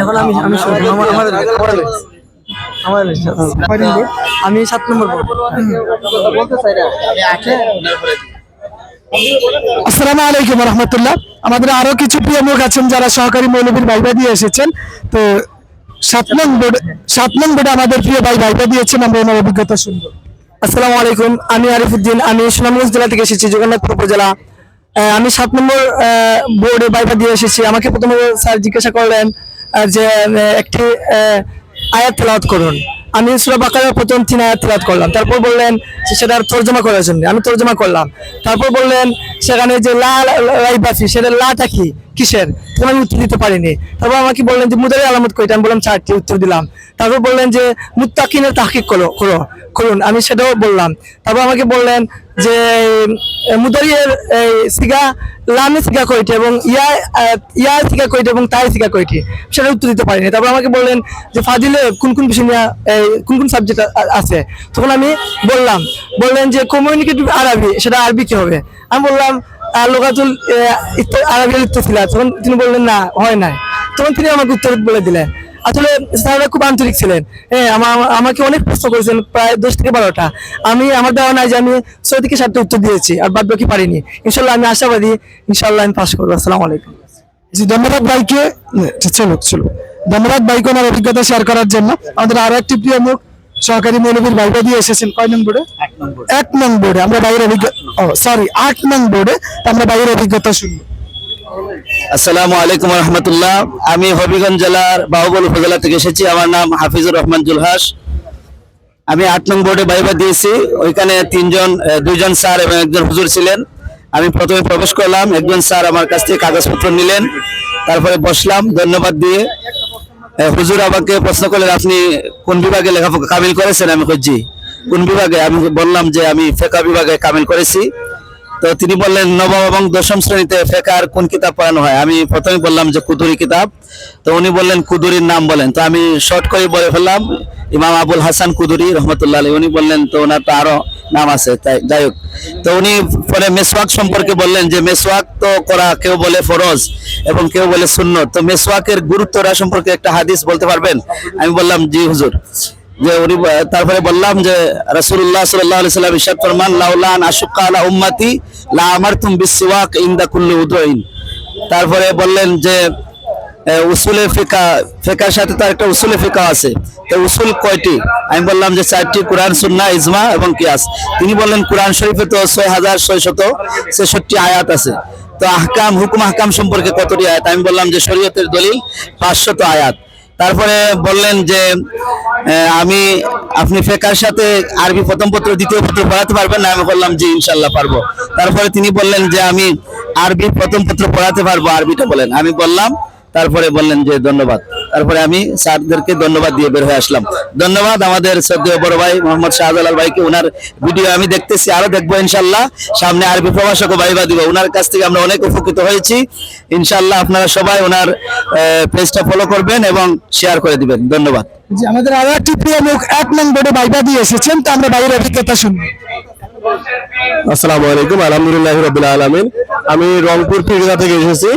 এখন আমি আমি আমাদের আমাদের আমাদের কয় নম্বর আমি সাত নম্বর। আসসালামু আলাইকুম রহমতুল্লাহ। আমাদের আরও কিছু প্রিয় মুখ আছেন যারা সহকারী মৌলবীর ভাইবা দিয়ে এসেছেন। তো সাত নং বোর্ড সাত নং বোর্ডে আমাদের প্রিয় ভাই ভাইবা দিয়েছেন আমরা ওনার অভিজ্ঞতা শুনব। আসসালামু আলাইকুম আমি আরিফুদ্দিন। আমি সুনামগঞ্জ জেলা থেকে এসেছি জগন্নাথপুর উপজেলা। আমি সাত নম্বর বোর্ডে বাইবা দিয়ে এসেছি। আমাকে প্রথমে স্যার জিজ্ঞাসা করলেন যে একটি আয়াত তেলাওয়াত করুন। আমি সুরা বাকারের প্রথম তিন আয়াত তেলাওয়াত করলাম। তারপর বললেন যে সেটার তর্জমা করার জন্য। আমি তর্জমা করলাম। তারপর বললেন, সেখানে যে লা রাইবাফি সেটা লাটা কি? কিসের? তখন আমি উত্তর দিতে পারিনি। তারপর আমাকে বললেন যে মুদারি আলামত কইটা আমি বললাম চারটি উত্তর দিলাম। তারপর বললেন যে, মুত্তাকিনের তাহকিক করো করো, করুন। আমি সেটাও বললাম। তারপর আমাকে বললেন যে মুদারিয়ের এই, সিগা লামে সিগা কয়টি এবং ইয়া ইয়া সিগা কয়টি এবং তাই সিগা কয়টি? সেটা উত্তর দিতে পারিনি। তারপর আমাকে বললেন যে ফাজিলে কোন কোন বিষয় নিয়ে কোন কোন সাবজেক্ট আছে? তখন আমি বললাম বললেন যে কমিউনিকেটিভ আরবি সেটা আরবি কি হবে? আমি বললাম লোকাতুল আরবি ছিল তখন তিনি বললেন না হয় নাই। তখন তিনি আমাকে উত্তর বলে দিলেন। আসলে স্যাররা খুব আন্তরিক ছিলেন। হ্যাঁ আমা- আমাকে অনেক প্রশ্ন করেছেন প্রায় দশ থেকে বারোটা। আমি আমার দেওয়া নাই যে আমি ছয় থেকে সাতটা উত্তর দিয়েছি আর বাদ বাকি পারিনি। ইনশাল্লাহ আমি আশাবাদী ইনশাল্লাহ আমি পাস করব। আসসালামু আলাইকুম। জি ধন্যবাদ ভাইকে চলো চলো। ধন্যবাদ ভাইকে ওনার অভিজ্ঞতা শেয়ার করার জন্য। আমাদের আরও একটি প্রিয় মুখ সহকারী মৌলবীর ভাইবা দিয়ে এসেছেন। কয় নং বোর্ডে? এক নং বোর্ডে। আমরা বাইরের অভিজ্ঞতা ও সরি আট নং বোর্ডে। আমরা বাইরের অভিজ্ঞতা শুনব। আসসালামু আলাইকুম রহমতুল্লাহ। আমি হবিগঞ্জ জেলার বাহুবল উপজেলা থেকে এসেছি। আমার নাম হাফিজুর রহমান জুলহাস। আমি আট নং বোর্ডে বাইবা দিয়েছি। ওইখানে তিনজন দুইজন স্যার এবং একজন হুজুর ছিলেন। আমি প্রথমে প্রবেশ করলাম। একজন স্যার আমার কাছ থেকে কাগজপত্র নিলেন। তারপরে বসলাম। ধন্যবাদ দিয়ে হুজুর আমাকে প্রশ্ন করলেন, আপনি কোন বিভাগে লেখাপড়া কামিল করেছেন? আমি খুঁজছি কোন বিভাগে? আমি বললাম যে, আমি ফেকা বিভাগে কামিল করেছি। তো তিনি বললেন, নবম এবং দশম শ্রেণীতে ফেকার কোন কিতাব পড়ানো হয়? আমি প্রথমে বললাম যে কুদুরি কিতাব। তো উনি বললেন, কুদুরির নাম বলেন। তো আমি শর্ট করে বলে ফেললাম, ইমাম আবুল হাসান কুদুরি রহমতুল্লাহ উনি বললেন, তো ওনার তো আরও নাম আছে। তাই, যাই হোক। তো উনি পরে মেসওয়াক সম্পর্কে বললেন যে, মেসওয়াক তো করা কেউ বলে ফরজ এবং কেউ বলে সুন্নত। তো মেসওয়াকের গুরুত্বটা সম্পর্কে একটা হাদিস বলতে পারবেন? আমি বললাম, জি হুজুর। যে উনি তারপরে বললাম যে রাসূলুল্লাহ সাল্লাল্লাহু আলাইহি সাল্লাম ইরশাদ ফরমান লাউলা আন আশুক্কা আলা উম্মতি, লা আমারতুম বিসওয়াক ইনদা কুল্লি উদুইন তারপরে বললেন যে উসুলে ফিকা, ফিকার সাথে তো একটা উসুলে ফিকা আছে। তো উসুল কয়টি? আমি বললাম যে চারটি, কোরআন সুন্না ইজমা এবং কিয়াস। তিনি বললেন, কোরআন শরীফে তো ছয় হাজার ছয়শত ছেষট্টি আয়াত আছে। তো আহকাম, হুকুম, আহকাম সম্পর্কে কতটি আয়াত? আমি বললাম যে শরীয়তের দলিল পাঁচশত আয়াত। তারপরে বললেন যে আমি, আপনি ফেকার সাথে আরবি প্রথম পত্র, দ্বিতীয় পত্র পড়াতে পারবেন না। আমি বললাম যে ইনশাল্লাহ পারব। তারপরে তিনি বললেন যে, আমি আরবি প্রথম পত্র পড়াতে পারব। আরবিটা বলেন। আমি বললাম, তারপরে বললেন যে, ধন্যবাদ। তারপরে আমি স্যারদেরকে ধন্যবাদ দিয়ে বের হয়ে আসলাম। ধন্যবাদ আমাদের শ্রদ্ধেয় বড় ভাই মোহাম্মদ শাহজালাল ভাইকে। ওনার ভিডিও আমি দেখতেছি আরও দেখব ইনশাল্লাহ। সামনে আরবি প্রভাষক ভাইবা দিব। ওনার কাছ থেকে আমরা অনেক উপকৃত হয়েছি। ইনশাল্লাহ আপনারা সবাই ওনার পেজটা ফলো করবেন এবং শেয়ার করে দিবেন। ধন্যবাদ। জি আমাদের আরও একটি প্রিয় মুখ এক নং বোর্ডে ভাইবা দিয়ে এসেছেন তো আমরা বাইরের অভিজ্ঞতা শুনব আসসালামু আলাইকুম আলহামদুলিল্লাহ রবিল আলমিন। আমি রংপুর পীরগা থেকে এসেছি।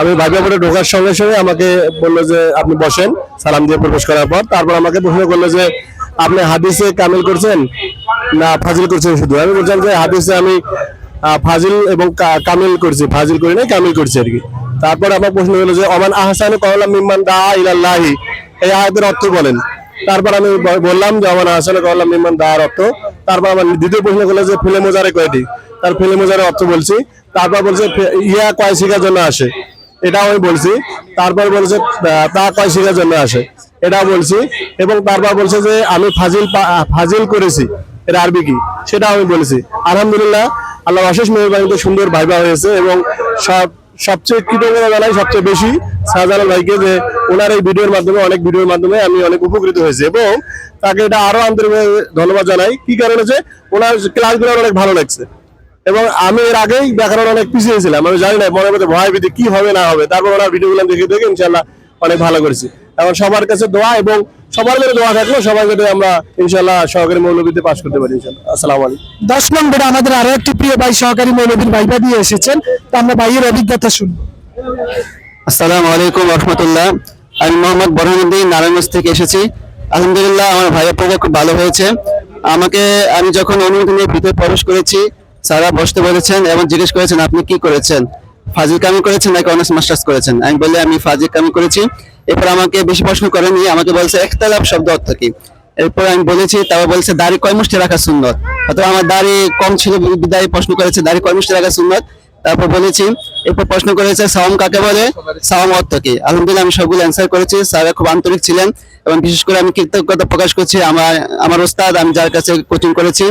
আমি ভাবিয়াপুরে ঢোকার সঙ্গে সঙ্গে আমাকে বলল যে আপনি বসেন, সালাম দিয়ে প্রবেশ করার পর তারপর আমাকে প্রশ্ন করল যে, আপনি হাদিসে কামিল করছেন? না, ফাজিল করছেন শুধু। আমি বলছিলাম যে, হাদিসে আমি ফাজিল এবং কামিল করছি। ফাজিল করি নাই, কামিল করছি আর কি। তারপর আমার প্রশ্ন হলো যে অমান আহসান কওলাম মিম্মান দা ইলাল্লাহি? এই আয়াতের অর্থ বলেন। তারপর আমি বললাম যে আমার আসলে করলাম নির্মাণ দা অর্থ? তারপর আমার দ্বিতীয় প্রশ্ন করল যে, ফিলে মোজারে কয়টি? তার ফিলে মোজারে অর্থ বলছি। তারপর বলছে ইয়া কয় শিখার জন্য আসে? এটাও আমি বলছি। তারপর বলছে তা কয় শিখার জন্য আসে। এটাও বলছি। এবং তারপর বলছে যে, আমি ফাজিল ফাজিল করেছি। এর আরবি কি? সেটাও আমি বলেছি। আলহামদুলিল্লাহ, আল্লাহ অশেষ মেহরবানিতে সুন্দর ভাইবা হয়েছে এবং সব, সবচেয়ে কৃতজ্ঞতা জানাই সবচেয়ে বেশি শাহজালাল ভাইকে যে, ওনার এই ভিডিওর মাধ্যমে, অনেক ভিডিওর মাধ্যমে আমি অনেক উপকৃত হয়েছি। এবং তাকে এটা আরও আন্তরিকভাবে ধন্যবাদ জানাই। কি কারণে যে, ওনার ক্লাসগুলো অনেক ভালো লাগছে। এবং আমি এর আগেই ব্যাকরণ অনেক পিছিয়ে ছিলাম। আমি জানি না মনের মধ্যে ভয় ভীতি কি হবে না হবে। তারপর ওনার ভিডিওগুলো দেখে দেখে ইনশাল্লাহ অনেক ভালো করেছি। এখন সবার কাছে দোয়া এবং সবার কাছে দোয়া থাকল সবার কাছে আমরা ইনশাল্লাহ সহকারী মৌলবীতে পাশ করতে পারি ইনশাল্লাহ আসসালামু আলাইকুম। দশ নং বোর্ডে আমাদের আরও একটি প্রিয় ভাই সহকারী মৌলবীর ভাইবা দিয়ে এসেছেন। তো আমরা ভাইয়ের অভিজ্ঞতা শুনব। আসসালামু আলাইকুম রহমতুল্লাহ। আমি মোহাম্মদ বরহানুদ্দিন নারায়ণগঞ্জ থেকে এসেছি। আলহামদুলিল্লাহ আমার ভাইয়ের পরীক্ষা খুব ভালো হয়েছে। আমাকে আমি যখন অনুমতি নিয়ে ভিতরে প্রবেশ করেছি স্যাররা বসতে বলেছেন এবং জিজ্ঞেস করেছেন, আপনি কি করেছেন? ফাজিল কামি করেছেন নাকি অনার্স মাস্টার্স করেছেন? আমি বললে, আমি ফাজিল কামি করেছি। এরপর আমাকে বেশি প্রশ্ন করেনি, আমাকে বলছে একতলাপ শব্দ অর্থ কি? এরপর আমি বলেছি, তারপর বলছে, দাড়ি কয় মুষ্টি রাখা সুন্দর অথবা, আমার দাড়ি কম ছিল, বিদায় প্রশ্ন করেছে, দাড়ি কয় মুষ্টি রাখা সুন্দর তারপর বলেছি, এরপর প্রশ্ন করেছে, সাওম কাকে বলে? সাওম অর্থ কি? আলহামদুলিল্লাহ, আমি সবগুলো অ্যান্সার করেছি স্যার খুব আন্তরিক ছিলেন এবং বিশেষ করে আমি কৃতজ্ঞতা প্রকাশ করছি আমার আমার ওস্তাদ, আমি যার কাছে কোচিং করেছি।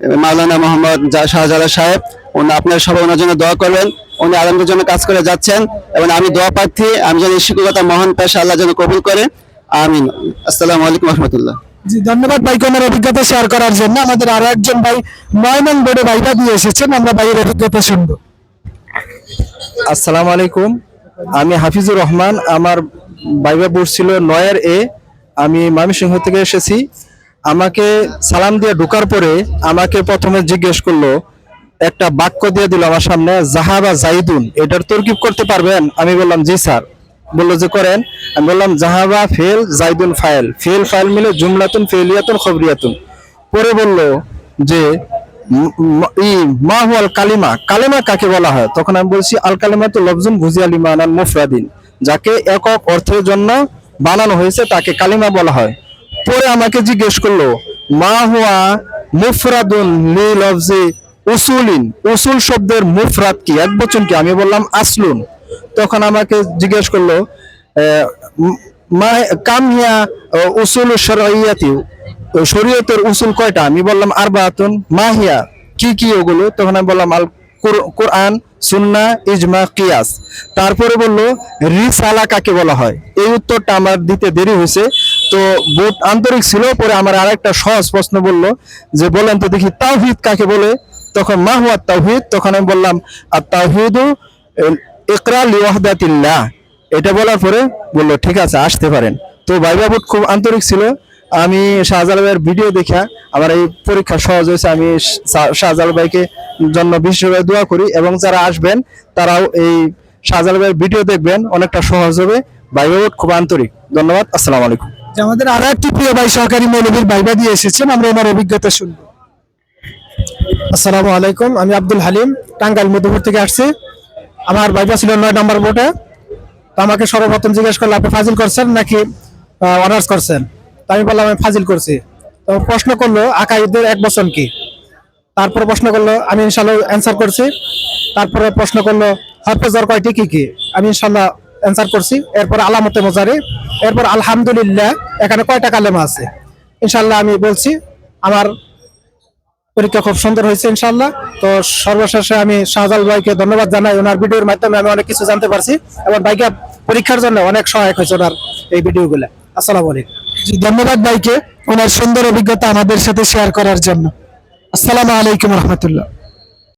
মাওলানা মোহাম্মদ জা- শাহজালাল সাহেব উনি আপনারা সবাই ওনার জন্য দোয়া করবেন। উনি আলমদের জন্য কাজ করে যাচ্ছেন এবং আমি দোয়া প্রার্থী আমি যেন এই শিক্ষকতা মহান পেশা আল্লাহ যেন কবুল করে। আমিন। আসসালামু আলাইকুম রহমতুল্লাহ। জি ধন্যবাদ ভাইকে ওনার অভিজ্ঞতা শেয়ার করার জন্য। আমাদের আরও একজন ভাই নয় নং বোর্ডে ভাইবা দিয়ে এসেছেন আমরা ভাইয়ের অভিজ্ঞতা শুনব। আসসালামু আলাইকুম। আমি হাফিজুর রহমান আমার বাইবা বোর্ড ছিল নয়ের এ। আমি ময়মনসিংহ থেকে এসেছি। আমাকে সালাম দিয়ে ঢোকার পরে আমাকে প্রথমে জিজ্ঞেস করল, একটা বাক্য দিয়ে দিল আমার সামনে, জাহাবা জাইদুন। এটার তরকিব করতে পারবেন? আমি বললাম, জি স্যার। বলল যে, করেন। আমি বললাম, জাহাবা ফেল জাইদুন ফাইল। ফেল ফাইল মিলে জুমলাতুন ফেলিয়াতুন খবরিয়াতুন। পরে বলল যে ই মা হুয়াল কালিমা। কালিমা কাকে বলা হয়? তখন আমি বলছি, আল কালিমা তো লফজুন ভুজিয়াল ইমান আল মুফরাদিন। যাকে একক অর্থের জন্য বানানো হয়েছে, তাকে কালিমা বলা হয়। পরে আমাকে জিজ্ঞেস করল, মা হুয়া মুফরাদুন লি লফজি উসুলিন। উসুল শব্দের মুফরাদ কি? এক বচন কি? আমি বললাম, আসলুন। তখন আমাকে জিজ্ঞেস করল মা, কাম হিয়া উসুল শরঈয়াতি তো শরীয়তের উসুল কয়টা? আমি বললাম, আরবাতুন। মাহিয়া কি কি ওগুলো? তখন আমি বললাম, আল কুর- কোরআন, সুন্না, ইজমা, কিয়াস। তারপরে বলল, রিসালা কাকে বলা হয়? এই উত্তরটা আমার দিতে দেরি হয়েছে। তো বোধ আন্তরিক ছিল, পরে আমার আরেকটা সহজ প্রশ্ন বলল যে, বলেন তো দেখি তাওহিদ কাকে বলে? তখন মা হুয়া তাওহিদ, তখন আমি বললাম আর তাওহিদু ইকরা লিওয়াহদাতিল্লাহ। এটা বলার পরে বলল, ঠিক আছে, আসতে পারেন। তো ভাইবা বোর্ড খুব আন্তরিক ছিল। আমি শাহজালাল ভাইয়ের ভিডিও দেখা, আমার এই পরীক্ষা সহজ হয়েছে, আমি শা- শাহজালাল ভাইকে জন্য বিশেষভাবে দোয়া করি, এবং যারা আসবেন, তারাও এই শাহজালাল ভাইয়ের ভিডিও দেখবেন, অনেকটা সহজ হবে। ভাইবা বোর্ড খুব আন্তরিক। ধন্যবাদ, আসসালামু আলাইকুম। যে আমাদের আরও একটি প্রিয় ভাই সহকারী মৌলবীর ভাইবা দিয়ে এসেছেন, আমরা ওনার অভিজ্ঞতা শুনব। আসসালামু আলাইকুম, আমি আব্দুল হালিম, টাঙ্গাইল মধ্যপুর থেকে আসছি। আমার ভাইবা ছিল নয় নম্বর বোর্ডে। তো আমাকে সর্বপ্রথম জিজ্ঞেস করল, আপনি ফাজিল করছেন নাকি অনার্স করছেন? তো আমি বললাম, আমি ফাজিল করছি। তো প্রশ্ন করল, আকাইদের এক বছর কি? তারপরে প্রশ্ন করল, আমি ইনশাল্লাহ অ্যান্সার করছি। তারপরে প্রশ্ন করল হরফেজর কয়টি কি কি? আমি ইনশাল্লাহ অ্যান্সার করছি। এরপর আলামতে মজারি। এরপর আলহামদুলিল্লাহ, এখানে কয়টা কালেমা আছে? ইনশাল্লাহ আমি বলছি, আমার পরীক্ষা খুব সুন্দর হয়েছে ইনশাল্লাহ তো সর্বশেষে আমি শাহজাল ভাইকে ধন্যবাদ জানাই। ওনার ভিডিওর মাধ্যমে আমি অনেক কিছু জানতে পারছি এবং ভাইকে পরীক্ষার জন্য অনেক সহায়ক হয়েছে ওনার এই ভিডিওগুলো। আসসালামু আলাইকুম। ধন্যবাদ ভাইকে। ওনার সুন্দর অভিজ্ঞতা আমাদের সাথে শেয়ার করার জন্য। আসসালামু আলাইকুম রহমতুল্লাহ।